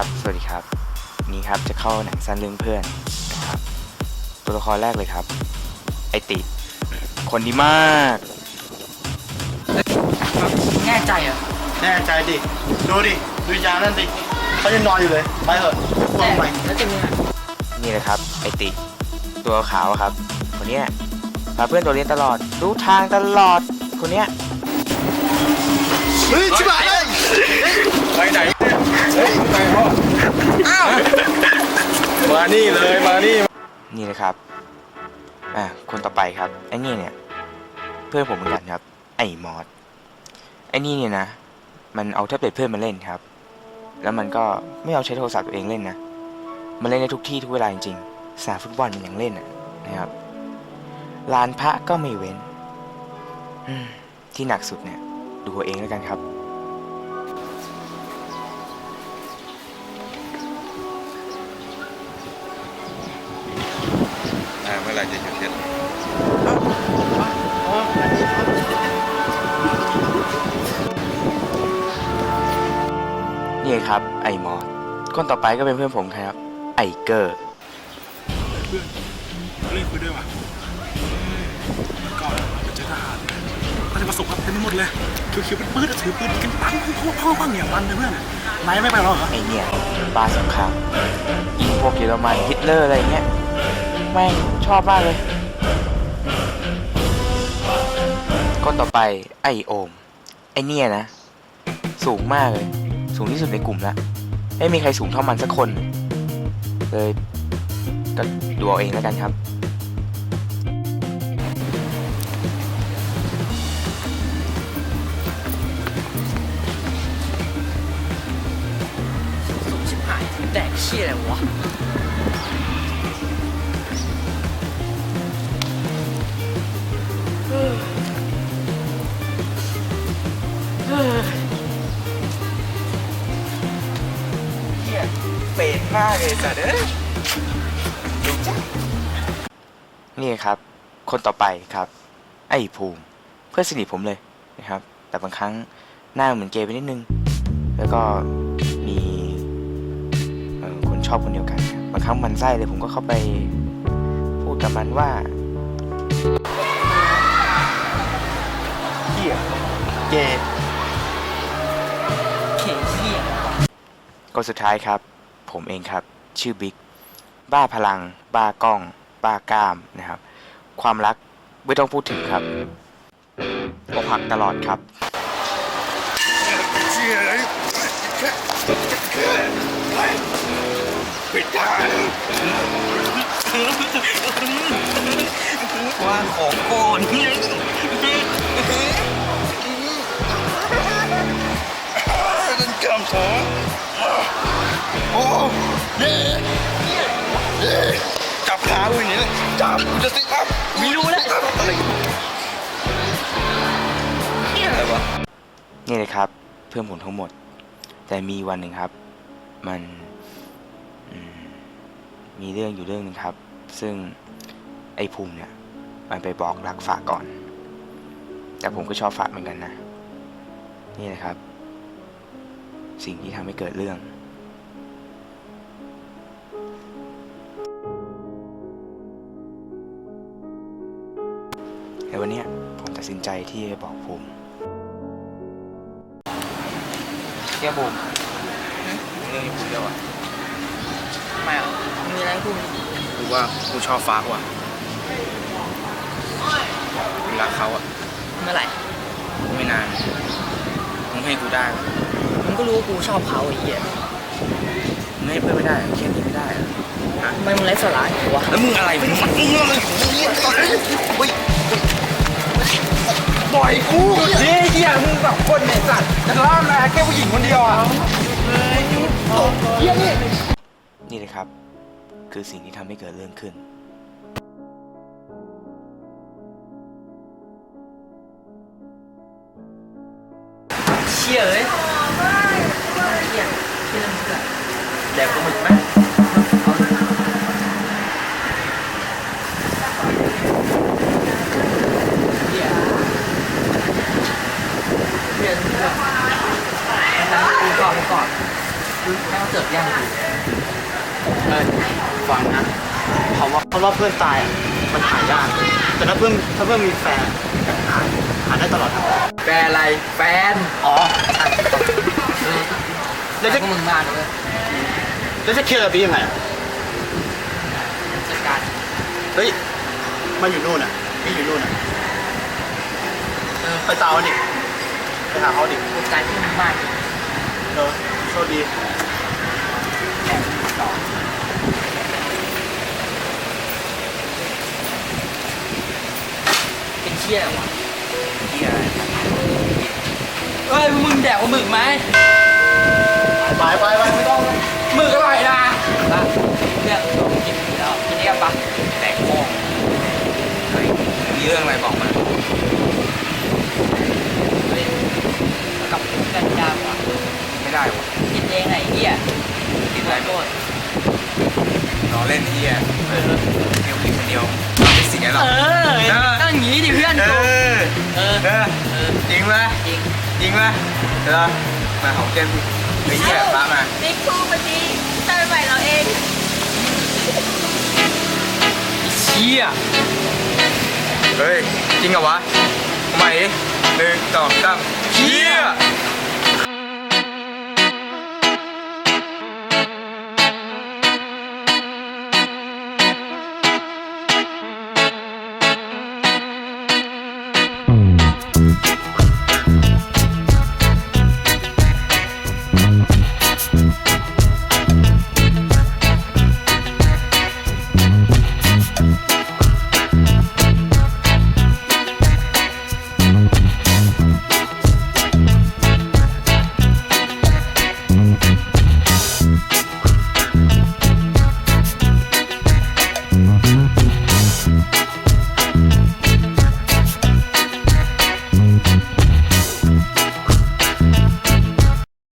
ครับ สวัสดีครับ นี่ครับจะเข้าหนังสั้นเรื่องเพื่อนนะครับ ตัวละครแรกเลยครับ ไอติคนดีมากแน่ใจเหรอแน่ใจดิ ดูดิ ดูยานั่นดิเขายังนอนอยู่เลย ไปเถอะวางไปแล้วจะมีอะไรนี่เลยครับ ไอติตัวขาวอะครับ คนเนี้ยพาเพื่อนตัวเรียนตลอด รู้ทางตลอด คนเนี้ย เฮ้ยชิบหายเลยไปไหน เฮ้ยไปพ่ออ้าวมานี่เลยมานี่นี่เลยครับอ่าคนต่อไปครับไอ้นี่เนี่ย เพื่อนผมเหมือนกันครับ ไอ้มอสไอ้นี่เนี่ยนะ มันเอาแท็บเล็ตเพื่อนมาเล่นครับ แล้วมันก็ไม่เอาใช้โทรศัพท์ตัวเองเล่นนะ มันเล่นได้ทุกที่ทุกเวลาจริงๆสนามฟุตบอลมันยังเล่นนะครับลานพระก็ไม่เว้นที่หนักสุดเนี่ย ดูเอาเองแล้วกันครับ อ่าเมื่อไหร่จะหยุดเช็ดนี่ครับ ไอ้มอสคนต่อไปก็เป็นเพื่อนผมครับ ไอเกอร์เพื่อนเล่นคุยด้วยว่ะก่อนไปเจอทหารก็จะประสบกับเต็มไปหมดเลยคือคิวเป็นปืนอะถือปืนกันปังพ่อพ่อบ้างเนี่ยมันเลยเพื่อนนายไม่ไปหรอเหรอไอเนี่ยบ้าสงครามยิงพวกเยอรมันฮิตเลอร์อะไรเงี้ย แม่งชอบมากเลยคนต่อไปไอโอม ไอเนี่ยนะ สูงมากเลย สูงที่สุดในกลุ่มละไม่มีใครสูงเท่ามันสักคน เลยก็ดูเอาเองแล้วกันครับสูงชิบหายแดกเชี่ยอะไรวะ มากเลยสัตว์เอ้ยนี่ครับ คนต่อไปครับ ไอ้ภูมิเพื่อนสนิทผมเลยนะครับ แต่บางครั้งหน้าเหมือนเกย์ไปนิดนึง แล้วก็มีเอ่อคนชอบคนเดียวกัน บางครั้งมันไส้เลยผมก็เข้าไปพูดกับมันว่าเฮียเกย์เขเชี่ยคนสุดท้ายครับ ผมเองครับ ชื่อบิ๊กบ้าพลัง บ้ากล้อง บ้ากล้ามนะครับ ความรักไม่ต้องพูดถึงครับอกหักตลอดครับว่าของก่อนนั่น จับขากูอย่างนี้เลยจับกูจะสิครับไม่รู้แล้วอะไรเชี่ยอะไรวะนี่เลยครับ เพื่อนผมทั้งหมด แต่มีวันหนึ่งครับ มันอืมมีเรื่องอยู่เรื่องหนึ่งครับ ซึ่งไอ้ภูมิเนี่ย มันไปบอกรักฝากก่อน แต่ผมก็ชอบฝากเหมือนกันนะ นี่แหละครับ สิ่งที่ทำให้เกิดเรื่อง ในวันเนี้ยผมตัดสินใจที่จะบอกภูมิเที่ยภูมิเรื่องนี้ภูมิเดียวอะทำไมอะมีอะไรให้พูดกูว่ากูชอบฟ้าว่ะกูรักเขาอะเมื่อไหร่ไม่นานมึงให้กูได้ปะมึงก็รู้ว่ากูชอบเขาไอ้เหี้ยมึงให้เพื่อนไม่ได้แค่นี้ไม่ได้เหรอทำไมมึงไร้สาระอย่างนี้วะแล้วมึงอะไรมึงมันมึงอะไรของมึงเนี่ยตอนนี้ เฮ้ยปล่อยกูนี่เฮียมึงแบบคนเนี่ยสัตว์จะล่ามาแค่ผู้หญิงคนเดียวอะนี่เลยครับ คือสิ่งที่ทำให้เกิดเรื่องขึ้น เชี่ยเชี่ยงั้นกูก่อนกูก่อนกูแม่งเกิดย่างกูเออฟังนะเขาว่าเขาว่าเพื่อนตายอะมันหายากแต่ถ้าเพื่อนถ้าเพื่อนมีแฟนหาหาได้ตลอดครับแฟนอะไร แฟนอ๋อเออแล้วจะจะมึงมากเลยแล้วจะเคลียร์กับพี่ยังไงอะจัดการเฮ้ยมันอยู่นู่นอะพี่อยู่นู่นอะเออไปตามเขาดิไปหาเขาดิจัดการที่มึงมาก เออโชคดีเป็นเชี่ยอะไรวะเหี้ยอะไรเอ้ยมึงแดกว่าหมึกไหมไปไปไปไม่ต้องหมึกอร่อยนะอะเลือกกินแล้วกินนี่กันปะแตกโค้งเฮ้ยมีเรื่องอะไรบอกมา เฮ้ยกับกันยากว่ะ ไม่ได้วะ กินเองไหนเหี้ ยกินอะไรโทษรอเล่นเหี้ยเออเดียวกินคนเดียวเราไม่เสียหรอกเออตั้งอย่างนี้ดิเพื่อนเอกูอเออเออจริงไหมจริงจริงไหมเดี๋ยวมาของเจมส์ไอ้เหี้ยพามาบิ๊กคูวันนี้เติมใหม่เราเองเชี่ยเฮ้ยจริงเหรอวะใหม่หนึ่งสองสามเหี้ย